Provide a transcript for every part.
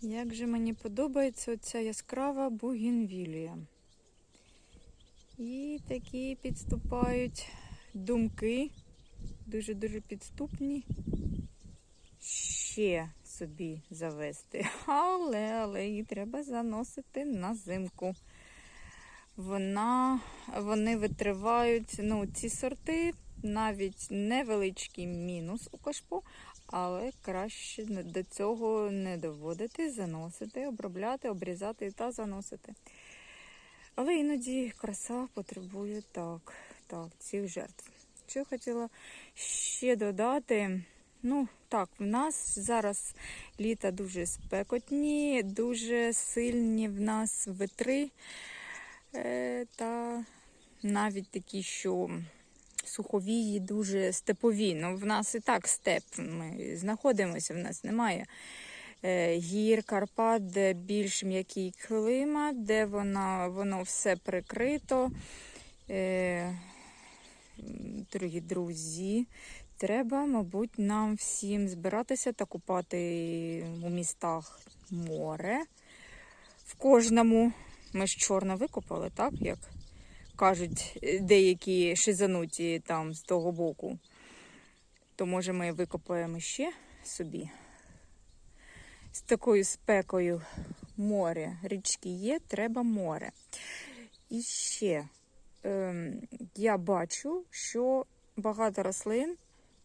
Як же мені подобається оця яскрава бугінвілія. І такі підступають думки, дуже-дуже підступні. Ще собі завести. Але, але її треба заносити на зимку. Вона, вони витривають, ну, ці сорти, навіть невеличкий мінус у кашпо, але краще до цього не доводити, заносити, обробляти, обрізати та заносити. Але іноді краса потребує так, так, цих жертв. Що хотіла ще додати? Ну, так, в нас зараз літа дуже спекотні, дуже сильні в нас витри. Е, та навіть такі, що суховії, дуже степові. Ну, в нас і так степ. Ми знаходимося, в нас немає е, гір, Карпат, де більш м'який клімат, де вона, воно все прикрито. Е, дорогі друзі, треба, мабуть, нам всім збиратися та купати у містах море. В кожному ми ж чорно викопали, так? Як кажуть е, деякі шизануті там з того боку. То може ми викопаємо ще собі. З такою спекою море. Річки є, треба море. І ще ем, я бачу, що багато рослин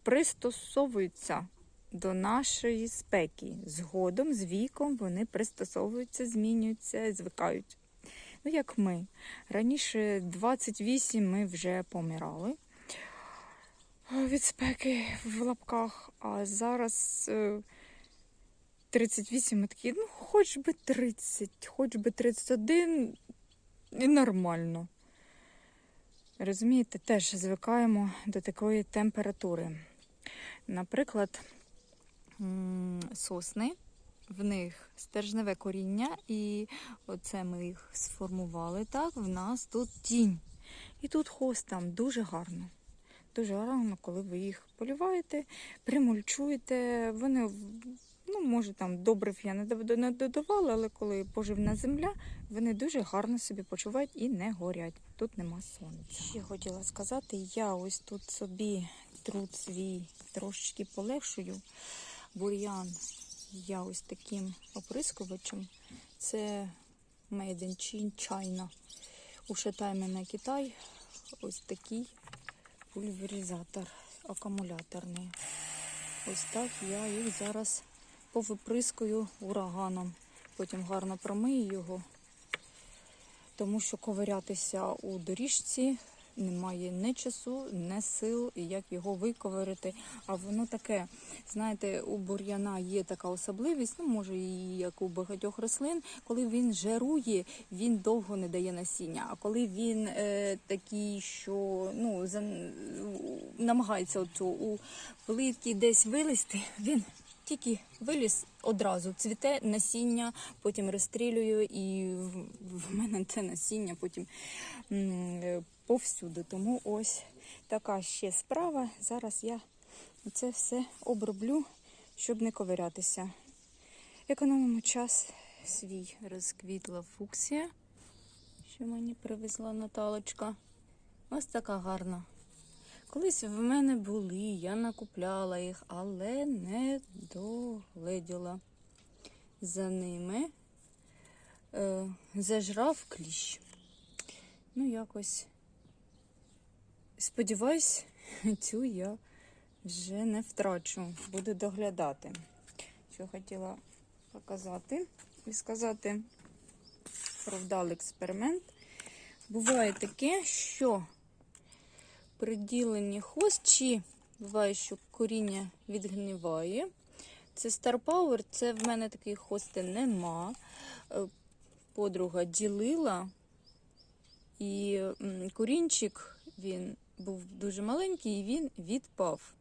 пристосовуються до нашої спеки. Згодом, з віком вони пристосовуються, змінюються, звикають. Ну, як ми. Раніше 28 ми вже помирали е, від спеки в лапках, а зараз е, 38 ми такі, ну, хоч би 30, хоч би 31 і нормально. Розумієте, теж звикаємо до такої температури. Наприклад, сосни, в них стержневе коріння, і оце ми їх сформували так. В нас тут тінь. І тут хост дуже гарно. Дуже гарно, коли ви їх полюваєте, примульчуєте. Вони, ну, може, там добрив я не додавала, але коли поживна земля, вони дуже гарно собі почувають і не горять. Тут нема сонця. Ще хотіла сказати, я ось тут собі труд свій трошечки полегшую. Бур'ян я ось таким оприскувачем. Це Made in Chin- China. У Шатаймена Китай. Ось такий пульверизатор акумуляторний. Ось так я їх зараз повиприскую ураганом. Потім гарно промию його, тому що ковирятися у доріжці немає ні часу, ні сил, як його виковирити. А воно таке, знаєте, у бур'яна є така особливість, ну може і як у багатьох рослин, коли він жарує, він довго не дає насіння. А коли він е, такий, що ну, за, намагається оцю, у плитки десь вилізти, він тільки виліз одразу, цвіте насіння, потім розстрілюю, і в, мене це насіння потім повсюди. Тому ось така ще справа. Зараз я це все оброблю, щоб не ковирятися. Економимо час свій розквітла фуксія, що мені привезла Наталочка. Ось така гарна. Колись в мене були, я накупляла їх, але не догледіла за ними. Е, зажрав кліщ. Ну, якось. Сподіваюсь, цю я вже не втрачу. Буду доглядати. Що хотіла показати і сказати про вдалий експеримент. Буває таке, що приділені хост, чи буває, що коріння відгниває. Це Star Power, це в мене таких хости нема. Е, Подруга ділила, і корінчик він був дуже маленький, і він відпав.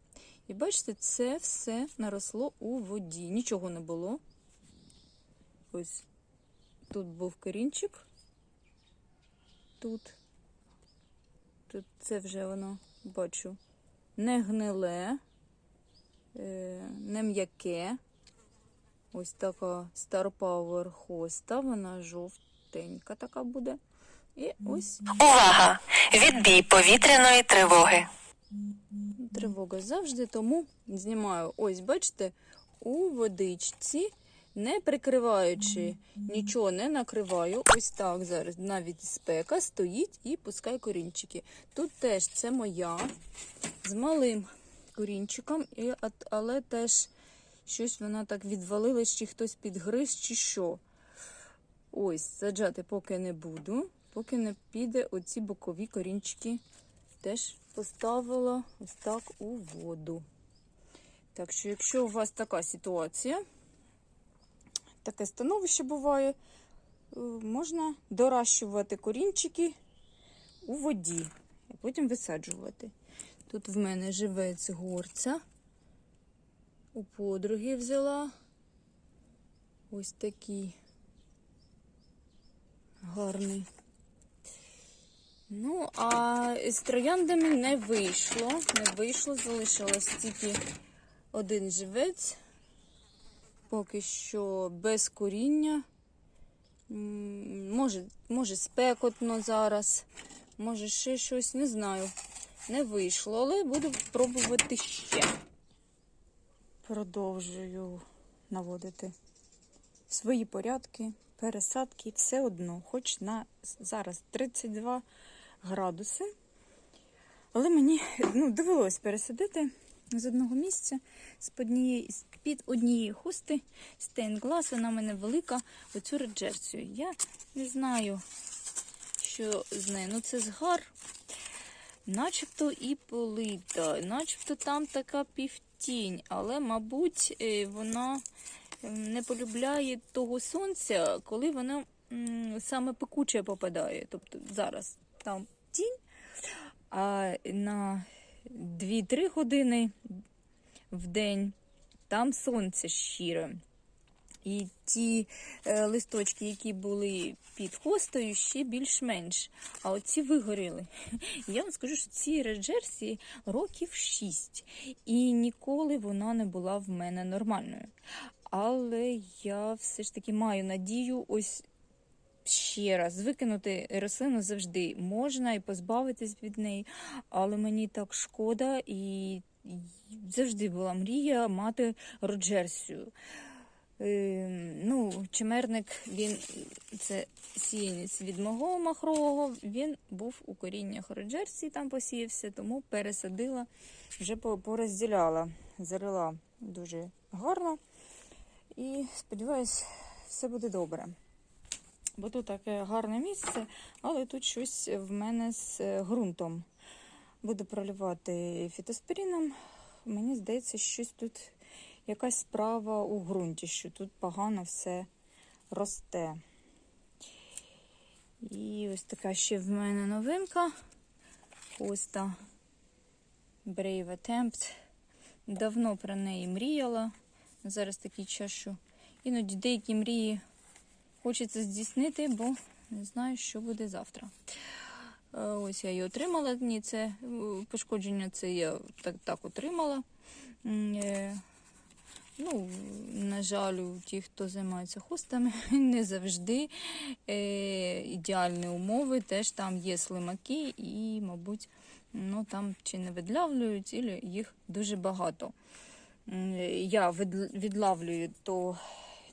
І бачите, це все наросло у воді. Нічого не було. Ось тут був корінчик. Тут. Тут це вже воно, бачу, не гниле, е, не м'яке. Ось така Star Power хоста, вона жовтенька така буде. І ось Увага! Відбій повітряної тривоги. тривога завжди, тому знімаю. Ось, бачите, у водичці, не прикриваючи, нічого не накриваю. Ось так зараз навіть спека стоїть і пускай корінчики. Тут теж це моя з малим корінчиком, але теж щось вона так відвалилась, чи хтось підгриз, чи що. Ось, саджати поки не буду, поки не піде оці бокові корінчики. Теж поставила ось так у воду. Так що, якщо у вас така ситуація, таке становище буває, е, можна доращувати корінчики у воді, а потім висаджувати. Тут в мене живець горця. У подруги взяла ось такий гарний. Ну, а з трояндами не вийшло. Не вийшло, залишилось тільки один живець. Поки що без коріння. Може, може спекотно зараз, може ще щось, не знаю. Не вийшло, але буду пробувати ще. Продовжую наводити свої порядки, пересадки, все одно, хоч на зараз 32 градуси. Але мені ну, довелось пересадити з одного місця, з однієї, під однієї хусти стейнглас, вона в мене велика, оцю реджерсію. Я не знаю, що з нею. Ну, це згар, начебто і полита, начебто там така півтінь, але, мабуть, е, вона не полюбляє того сонця, коли воно саме пекуче попадає. Тобто зараз там тінь, а на 2-3 години в день там сонце щире. І ті е, листочки, які були під хостою, ще більш-менш. А оці вигоріли. Я вам скажу, що ці реджерсі років 6. І ніколи вона не була в мене нормальною. Але я все ж таки маю надію, ось ще раз викинути рослину завжди можна і позбавитись від неї, але мені так шкода, і завжди була мрія мати роджерсію. Е, ну, чимерник, він це сіянець від мого махрового, він був у коріннях роджерсії, там посіявся, тому пересадила, вже порозділяла, зарила дуже гарно. І сподіваюсь, все буде добре. Бо тут таке гарне місце, але тут щось в мене з е, ґрунтом. Буду проливати фітоспоріном. Мені здається, щось тут якась справа у ґрунті, що тут погано все росте. І ось така ще в мене новинка. Хоста Brave Attempt. Давно про неї мріяла. Зараз такий час, що іноді деякі мрії хочеться здійснити, бо не знаю, що буде завтра. Е, Ось я її отримала. Ні, це е, пошкодження це я так, так отримала. Е, Ну, на жаль, ті, хто займається хостами, не завжди е, ідеальні умови. Теж там є слимаки і, мабуть, ну, там чи не відлавлюють, і їх дуже багато. Я відлавлюю то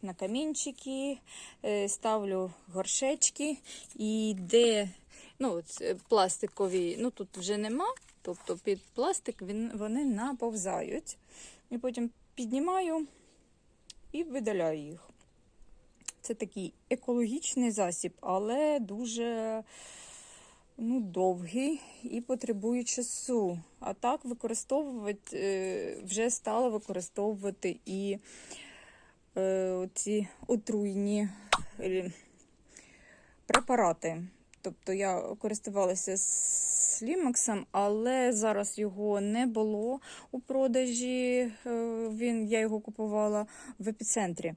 на камінчики, е, ставлю горшечки, і де ну, е, пластикові, ну тут вже нема, тобто під пластик він, вони наповзають. І потім піднімаю і видаляю їх. Це такий екологічний засіб, але дуже ну, довгий і потребує часу. А так використовувати е, вже стала використовувати і ці отруйні е, препарати. Тобто я користувалася слімаксом, але зараз його не було у продажі. Е, Він, я його купувала в епіцентрі.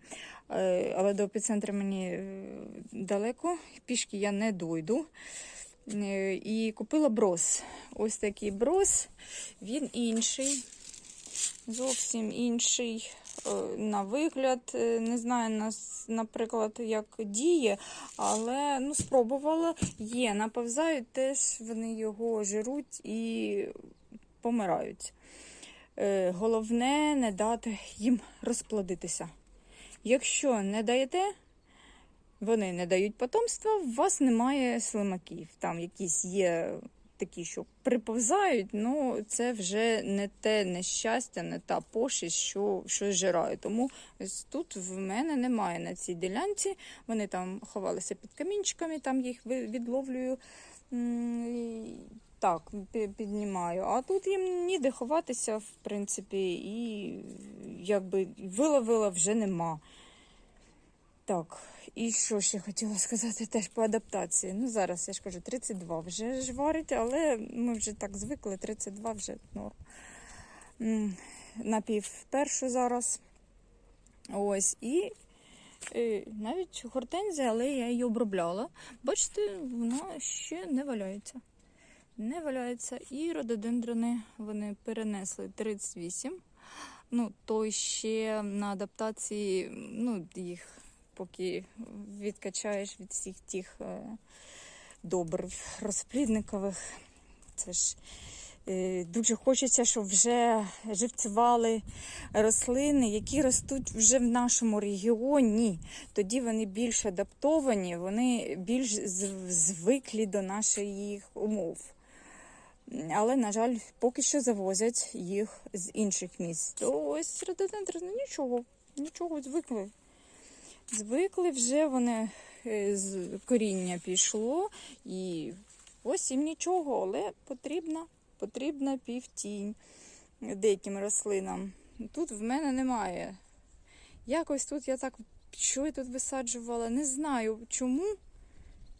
Е, Але до епіцентру мені е, далеко, пішки я не дойду. Е, І купила брос. Ось такий брос, він інший, зовсім інший. Е, на вигляд, е, не знаю, наприклад, як діє, але ну, спробувала. Є, наповзають теж, вони його жируть і помирають. Е, Головне не дати їм розплодитися. Якщо не даєте, вони не дають потомства, у вас немає слимаків. Там якісь є такі, що приповзають, ну це вже не те нещастя, не та пошість, що, що зжирає. Тому ось тут в мене немає на цій ділянці. Вони там ховалися під камінчиками, там їх відловлюю. Так, піднімаю. А тут їм ніде ховатися, в принципі, і якби виловила вже нема. Так, і що ще хотіла сказати теж по адаптації. Ну, зараз я ж кажу, 32 вже ж варить, але ми вже так звикли, 32 вже норм. М, Напів першу зараз. Ось, і е, навіть гортензія, але я її обробляла. Бачите, вона ще не валяється. Не валяється. І рододендрони вони перенесли 38. Ну, то ще на адаптації, ну, їх поки відкачаєш від всіх тих е, добрив розплідникових. Це ж е, дуже хочеться, щоб вже живцювали рослини, які ростуть вже в нашому регіоні. Тоді вони більш адаптовані, вони більш звиклі до наших умов. Але, на жаль, поки що завозять їх з інших місць. То ось рододендрони нічого, нічого звикли. Звикли вже вони е, з коріння пішло, і ось їм нічого, але потрібна, потрібна півтінь деяким рослинам. Тут в мене немає. Якось тут я так, що я тут висаджувала, не знаю чому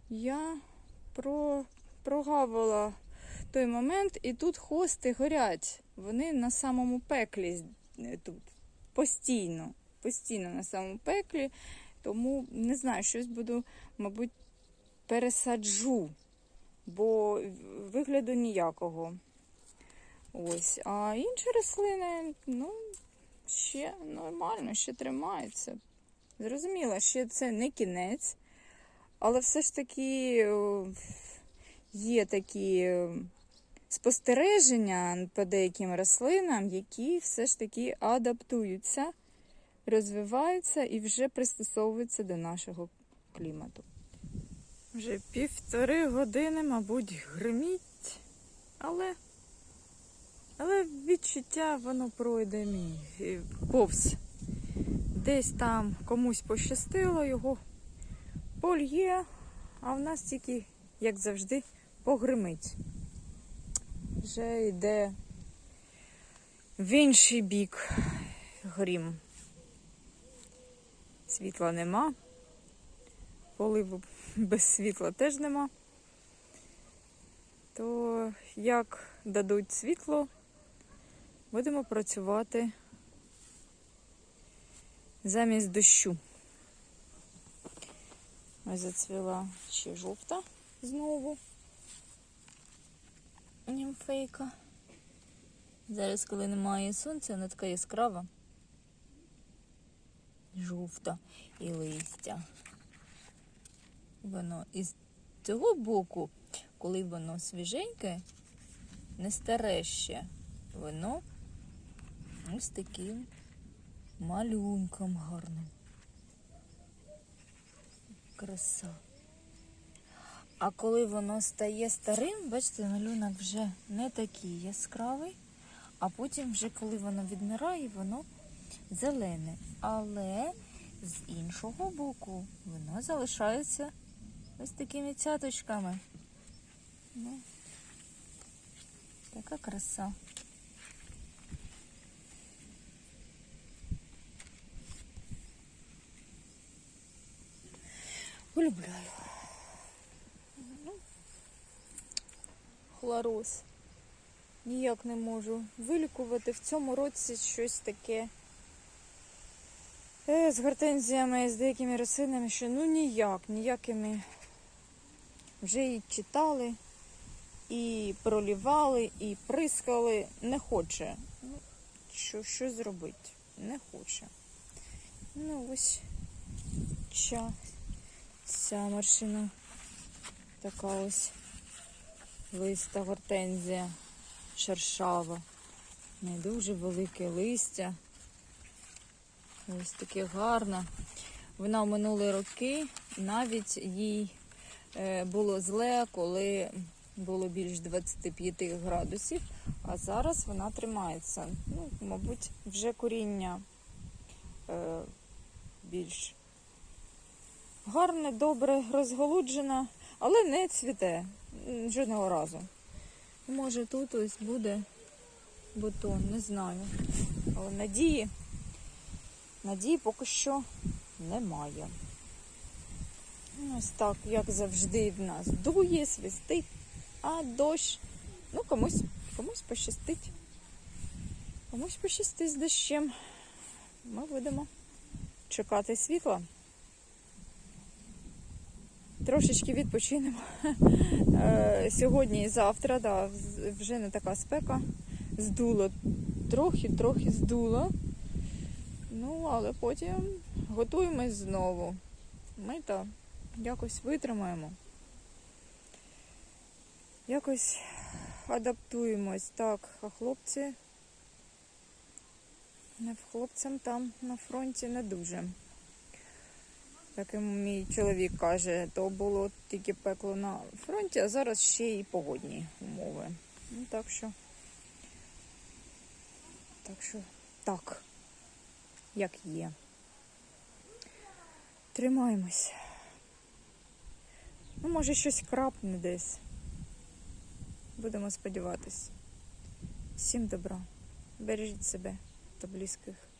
я про, прогавила той момент, і тут хости горять. Вони на самому пеклі е, тут. Постійно. Постійно на самому пеклі. Тому не знаю, щось буду, мабуть, пересаджу, бо вигляду ніякого. Ось. А інші рослини, ну, ще нормально, ще тримаються. Зрозуміло, ще це не кінець, але все ж таки є такі е, спостереження по деяким рослинам, які все ж таки адаптуються, розвиваються і вже пристосовуються до нашого клімату. Вже півтори години, мабуть, гриміть, але, але відчуття воно пройде мій е, повз. Десь там комусь пощастило, його польє, а в нас тільки, як завжди, погримить. Вже йде в інший бік грім. Світла нема, поливу без світла теж нема. То як дадуть світло, будемо працювати замість дощу. Ось зацвіла ще жовта знову. Німфейка. Зараз, коли немає сонця, вона така яскрава. Жовта і листя. Воно із цього боку, коли воно свіженьке, не старе ще, воно ось таким малюнком гарним. Краса. А коли воно стає старим, бачите, малюнок вже не такий яскравий, а потім, вже коли воно відмирає, воно зелене. Але з іншого боку воно залишається ось такими цяточками. Ну, така краса. Полюбляю. хлороз. Ніяк не можу вилікувати в цьому році щось таке з гортензіями, з деякими рослинами, що ну ніяк, ніякими вже і читали, і пролівали, і прискали. Не хоче. Ну, що, що зробити? не хоче. Ну, ось ця, ця машина така ось листа гортензія шершава. Не дуже велике листя. Ось таке гарне. Вона в минулі роки навіть їй е, було зле, коли було більш 25 градусів, а зараз вона тримається. Ну, мабуть, вже коріння е, більш гарне, добре, розголуджена, але не цвіте жодного разу. Може тут ось буде бутон, не знаю. Але надії, надії поки що немає. Ось так, як завжди, в нас дує, свистить, а дощ. Ну, комусь, комусь пощастить. Комусь пощастить з дощем. Ми будемо чекати світла. Трошечки відпочинемо. Е, Сьогодні і завтра, да, вже не така спека. Здуло трохи-трохи здуло. Ну, але потім готуємось знову. Ми то якось витримаємо. Якось адаптуємось. Так, а хлопці. Не хлопцям там на фронті не дуже. Так і мій чоловік каже, то було тільки пекло на фронті, а зараз ще й погодні умови. Ну, так що. Так що так, як є. Тримаємось. Ну, може, щось крапне десь. Будемо сподіватись. Всім добра. Бережіть себе та близьких.